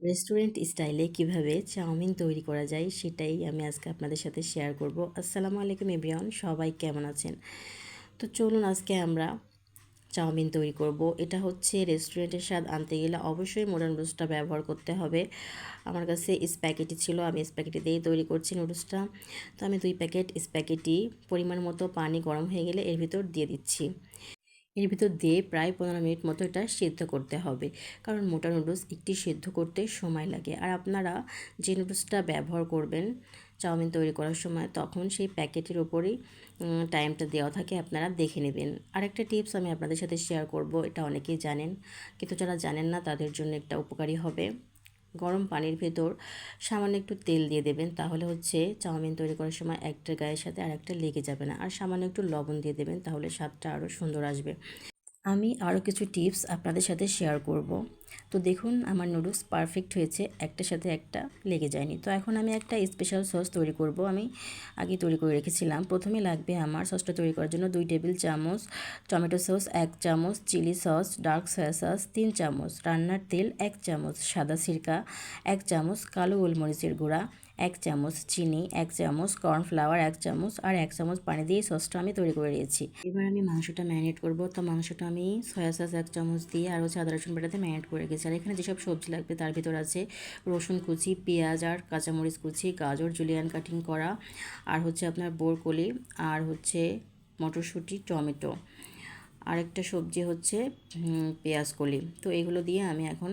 Restaurant স্টাইলে কীভাবে chowmein তৈরি করা যায় সেটাই আমি আজকে আপনাদের সাথে শেয়ার করব। আসসালামু আলাইকুম এভরিওয়ান, সবাই কেমন আছেন? তো চলুন আজকে আমরা চাউমিন তৈরি করব। এটা হচ্ছে রেস্টুরেন্টের স্বাদ আনতে গেলে অবশ্যই মোডা নুডলসটা ব্যবহার করতে হবে। আমার কাছে স্প্যাকেটি ছিল, আমি স্প্যাকেটি দিয়েই তৈরি করছি নুডলসটা তো আমি দুই প্যাকেট স্প্যাকেটি পরিমাণ মতো পানি গরম হয়ে গেলে এর ভিতর দিয়ে দিচ্ছি। এর ভিতর দিয়ে প্রায় পনেরো মিনিট মতো এটা সিদ্ধ করতে হবে। কারণ মোটা নুডলস একটি সিদ্ধ করতে সময় লাগে। আর আপনারা যে নুডলসটা ব্যবহার করবেন চাউমিন তৈরি করার সময়, তখন সেই প্যাকেটের ওপরেই টাইমটা দেওয়া থাকে, আপনারা দেখে নেবেন। আরেকটা টিপস আমি আপনাদের সাথে শেয়ার করব, এটা অনেকেই জানেন। কিন্তু যারা জানেন না, তাদের জন্য একটা উপকারী হবে। গরম পানির ভেতর সামান্য একটু তেল দিয়ে দেবেন, তাহলে হচ্ছে চাউমিন তৈরি করার সময় একটা গায়ের সাথে আর একটা লেগে যাবে না। আর সামান্য একটু লবণ দিয়ে দেবেন, তাহলে স্বাদটা আরও সুন্দর আসবে। আমি আরও কিছু টিপস আপনাদের সাথে শেয়ার করব। তো দেখুন, আমার নুডলস পারফেক্ট হয়েছে। একটার সাথে একটা লেগে যায়নি। তো এখন আমি একটা স্পেশাল সস তৈরি করব। আমি আগে তৈরি করে রেখেছিলাম। প্রথমে লাগবে আমার সসটা তৈরি করার জন্য দুই টেবিল চামচ টমেটো সস এক চামচ chilli sauce dark soya sauce তিন চামচ রান্নার তেল, এক চামচ সাদা সিরকা, এক চামচ কালো গোলমরিচের গুঁড়া, এক চামচ চিনি, এক চামচ কর্নফ্লাওয়ার এক চামচ আর এক চামচ পানি দিয়ে সসটা আমি তৈরি করে নিয়েছি। এবার আমি মাংসটা ম্যারিনেট করব। তো মাংসটা আমি সয়া সস এক চামচ দিয়ে আর হচ্ছে আদা রসুন বাটাতে ম্যারিনেট করে রেখেছি আর এখানে যেসব সবজি লাগবে তার ভিতর আছে রসুন কুচি, পেঁয়াজ আর কাঁচামরিচ কুচি, গাজর জুলিয়ান কাটিং করা, আর হচ্ছে আপনার বোরকলি, আর হচ্ছে মটরশুঁটি, টমেটো। আরেকটা সবজি হচ্ছে পেঁয়াজ কলি। তো এগুলো দিয়ে আমি এখন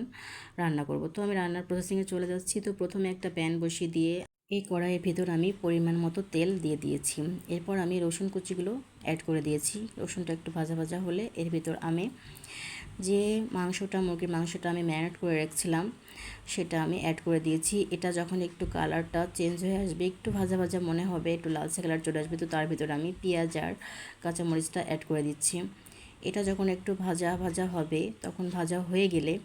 রান্না করব। তো আমি রান্নার প্রসেসিংয়ে চলে যাচ্ছি। তো প্রথমে একটা প্যান বসিয়ে দিয়ে এই কড়াইয়ের ভিতর আমি পরিমাণ মতো তেল দিয়ে দিয়েছি। এরপর আমি রসুন কুচিগুলো অ্যাড করে দিয়েছি। রসুনটা একটু ভাজা ভাজা হলে এর ভিতর আমি যে মাংসটা, মুরগির মাংসটা আমি ম্যারিনেট করে রাখছিলাম, সেটা আমি অ্যাড করে দিয়েছি। এটা যখন একটু কালারটা চেঞ্জ হয়ে আসবে, একটু ভাজা ভাজা মনে হবে, একটু লালচে কালার চলে আসবে, তো তার ভিতরে আমি পেঁয়াজ আর কাঁচামরিচটা অ্যাড করে দিচ্ছি। এটা যখন একটু ভাজা ভাজা হবে, তখন ভাজা হয়ে গেলে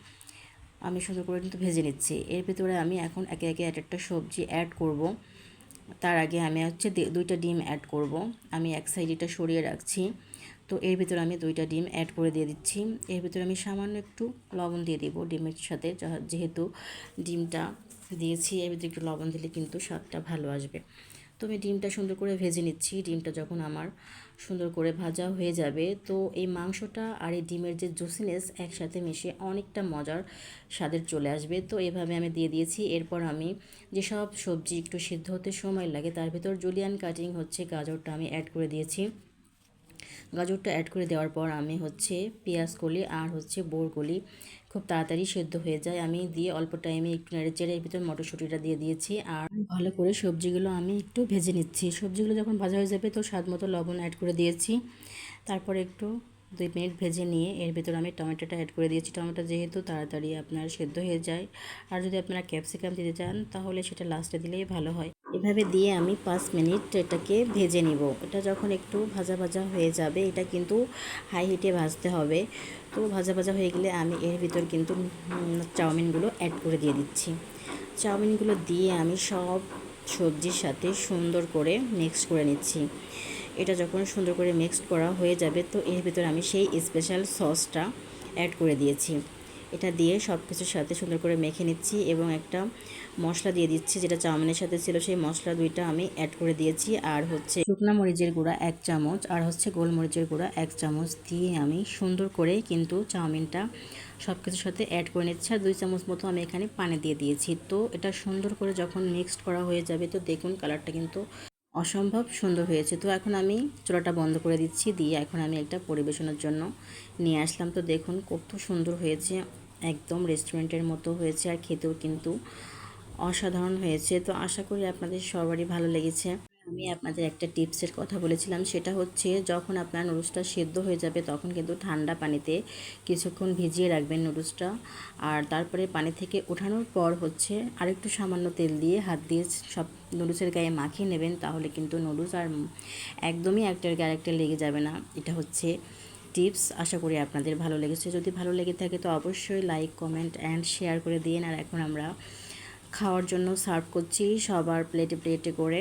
আমি সুন্দর করে কিন্তু ভেজে নিচ্ছি। এর ভিতরে আমি এখন একে একে এক একটা সবজি অ্যাড করব। তার আগে আমি হচ্ছে দুইটা ডিম অ্যাড করব। আমি এক সাইড এটা সরিয়ে রাখছি। তো এর ভিতরে আমি দুইটা ডিম অ্যাড করে দিয়ে দিচ্ছি। এর ভিতরে আমি সামান্য একটু লবণ দিয়ে দিব ডিমের সাথে যেহেতু ডিমটা দিয়েছি, এর ভিতরে একটু লবণ দিলে কিন্তু স্বাদটা ভালো আসবে। তো আমি ডিমটা সুন্দর করে ভেজে নিচ্ছি, ডিমটা যখন আমার সুন্দর করে ভাজা হয়ে যাবে, তো এই মাংসটা আর এই ডিমের যে জুসিনেস একসাথে মিশে অনেকটা মজার স্বাদের চলে আসবে। তো এভাবে আমি দিয়ে দিয়েছি, এরপর আমি যেসব সবজি একটু সিদ্ধ হতে সময় লাগে, তার ভিতর জুলিয়ান কাটিং হচ্ছে, গাজরটা আমি অ্যাড করে দিয়েছি। গাজরটা অ্যাড করে দেওয়ার পর আমি হচ্ছে পেঁয়াজ কলি আর হচ্ছে বোর কলি খুব তাড়াতাড়ি সেদ্ধ হয়ে যায়। আমি দিয়ে অল্প টাইমে একটু নেড়ে চেড়ে এর ভিতর মটরশুঁটিটা দিয়ে দিয়েছি আর ভালো করে সবজিগুলো আমি একটু ভেজে নিচ্ছি। সবজিগুলো যখন ভাজা হয়ে যাবে তো স্বাদ মতো লবণ অ্যাড করে দিয়েছি। তারপরে একটু দুই মিনিট ভেজে নিয়ে এর ভিতর আমি টমেটোটা অ্যাড করে দিয়েছি। টমেটো যেহেতু তাড়াতাড়ি আপনার সেদ্ধ হয়ে যায়। আর যদি আপনারা ক্যাপসিকাম দিতে চান তাহলে সেটা লাস্টে দিলেই ভালো হয়। এভাবে দিয়ে আমি পাঁচ মিনিট এটাকে ভেজে নিব। এটা যখন একটু ভাজা ভাজা হয়ে যাবে, এটা কিন্তু হাই হিটে ভাজতে হবে। তো ভাজা ভাজা হয়ে গেলে আমি এর ভিতর কিন্তু চাউমিনগুলো অ্যাড করে দিয়ে দিচ্ছি। চাউমিনগুলো দিয়ে আমি সব সবজির সাথে সুন্দর করে মিক্সড করে নিচ্ছি। এটা যখন সুন্দর করে মিক্সড করা হয়ে যাবে, তো এর ভিতরে আমি সেই স্পেশাল সসটা অ্যাড করে দিয়েছি। এটা দিয়ে সব কিছুর সাথে সুন্দর করে মেখে নিচ্ছি এবং একটা মশলা দিয়ে দিচ্ছি, যেটা চাউমিনের সাথে ছিল সেই মশলা দুইটা আমি অ্যাড করে দিয়েছি। আর হচ্ছে শুকনা মরিচের গুঁড়া এক চামচ, আর হচ্ছে গোলমরিচের গুঁড়া এক চামচ দিয়ে আমি সুন্দর করে কিন্তু চাউমিনটা সব কিছুর সাথে অ্যাড করে নিচ্ছি। আর দুই চামচ মতো আমি এখানে পানি দিয়ে দিয়েছি। তো এটা সুন্দর করে যখন মিক্সড করা হয়ে যাবে, তো দেখুন কালারটা কিন্তু অসম্ভব সুন্দর হয়েছে। তো এখন আমি চোলাটা বন্ধ করে দিচ্ছি, দিয়ে এখন আমি একটা পরিবেশনের জন্য নিয়ে আসলাম। তো দেখুন কত সুন্দর হয়েছে, একদম রেস্টুরেন্টের মতো হয়েছে আর খেতেও কিন্তু অসাধারণ হয়েছে। তো আশা করি আপনাদের সবারই ভালো লেগেছে। আমি আপনাদের একটা টিপসের কথা বলেছিলাম, সেটা হচ্ছে যখন আপনার নুডলসটা সেদ্ধ হয়ে যাবে তখন কিন্তু ঠান্ডা পানিতে কিছুক্ষণ ভিজিয়ে রাখবেন নুডলসটা। আর তারপরে পানি থেকে ওঠানোর পর হচ্ছে আরেকটু সামান্য তেল দিয়ে হাত দিয়ে সব নুডলসের গায়ে মাখিয়ে নেবেন, তাহলে কিন্তু নুডলস আর একদমই একটার গায়ে আরেকটা লেগে যাবে না। এটা হচ্ছে টিপস, আশা করি আপনাদের ভালো লেগেছে। যদি ভালো লেগে থাকে তো অবশ্যই লাইক, কমেন্ট অ্যান্ড শেয়ার করে দিন। আর এখন আমরা খাওয়ার জন্য সার্ভ করছি সবার প্লেটে প্লেটে করে।